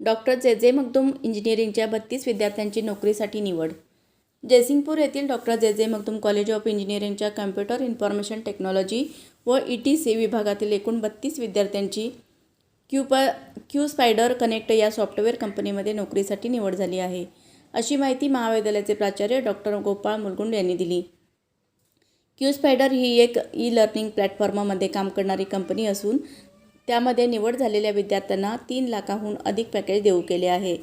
Doctor J J Magdum इंजिनिअरिंगच्या बत्तीस विद्यार्थ्यांची नोकरीसाठी निवड. जयसिंगपूर येथील doctor J J Magdum college of इंजिनिअरिंगच्या कम्प्युटर इन्फॉर्मेशन टेक्नॉलॉजी व ई टी सी विभागातील एकूण बत्तीस विद्यार्थ्यांची क्यूप क्यू स्पायडर कनेक्ट या सॉफ्टवेअर कंपनीमध्ये नोकरीसाठी निवड झाली आहे. अशी माहिती महाविद्यालयाचे प्राचार्य डॉक्टर गोपाळ मुलगुंड यांनी दिली. क्यू स्पायडर ही एक ई लर्निंग प्लॅटफॉर्ममध्ये काम करणारी कंपनी असून त्यामध्ये निवड झालेल्या विद्यार्थ्यांना तीन लाखाहून अधिक पॅकेज देऊ केले आहे.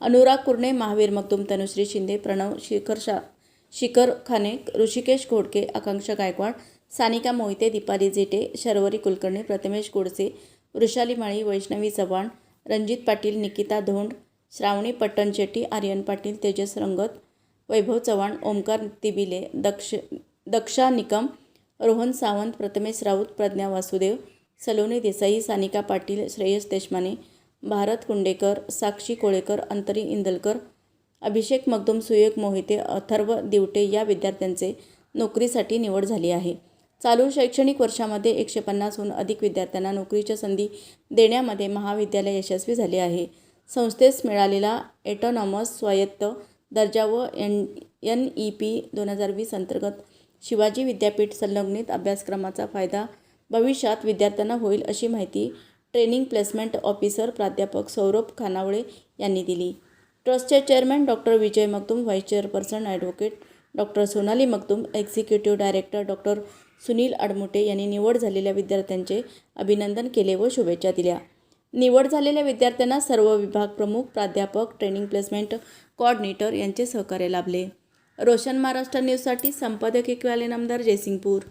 अनुराग कुर्णे महावीर मक्तुम तनुश्री शिंदे प्रणव शिखर शा शिखर खाने ऋषिकेश घोडके आकांक्षा गायकवाड सानिका मोहिते दीपाली जेटे शर्वरी कुलकर्णी प्रथमेश गोडसे वृषाली माळी वैष्णवी चव्हाण रणजित पाटील निकिता धोंड श्रावणी पट्टणशेट्टी आर्यन पाटील तेजस रंगत वैभव चव्हाण ओमकार तिबिले दक्ष दक्षा निकम रोहन सावंत प्रथमेश राऊत प्रज्ञा वासुदेव सलोनी देसाई सानिका पाटील श्रेयस देशमाने भारत कुंडेकर साक्षी कोळेकर अंतरी इंदलकर अभिषेक मगदुम सुयोग मोहिते अथर्व दिवटे या विद्यार्थ्यांचे नोकरीसाठी निवड झाली आहे. चालू शैक्षणिक वर्षामध्ये एकशे पन्नासहून अधिक विद्यार्थ्यांना नोकरीच्या संधी देण्यामध्ये महाविद्यालय यशस्वी झाले आहे. संस्थेस मिळालेला एटॉनॉमस स्वायत्त दर्जा व एन एन ई पी दोन हजार वीस अंतर्गत शिवाजी विद्यापीठ संलग्नित अभ्यासक्रमाचा फायदा भविष्यात विद्यार्थ्यांना होईल अशी माहिती ट्रेनिंग प्लेसमेंट ऑफिसर प्राध्यापक सौरभ खानावळे यांनी दिली. ट्रस्टचे chairman doctor Vijay Magdum vice chairperson advocate doctor Sonali Magdum executive director doctor Sunil Admute यांनी निवड झालेल्या विद्यार्थ्यांचे अभिनंदन केले व शुभेच्छा दिल्या. निवड झालेल्या विद्यार्थ्यांना सर्व विभाग प्रमुख प्राध्यापक ट्रेनिंग प्लेसमेंट कोऑर्डिनेटर यांचे सहकार्य लाभले. रोशन महाराष्ट्र न्यूजसाठी संपादक एकवाले नामदार जयसिंगपूर.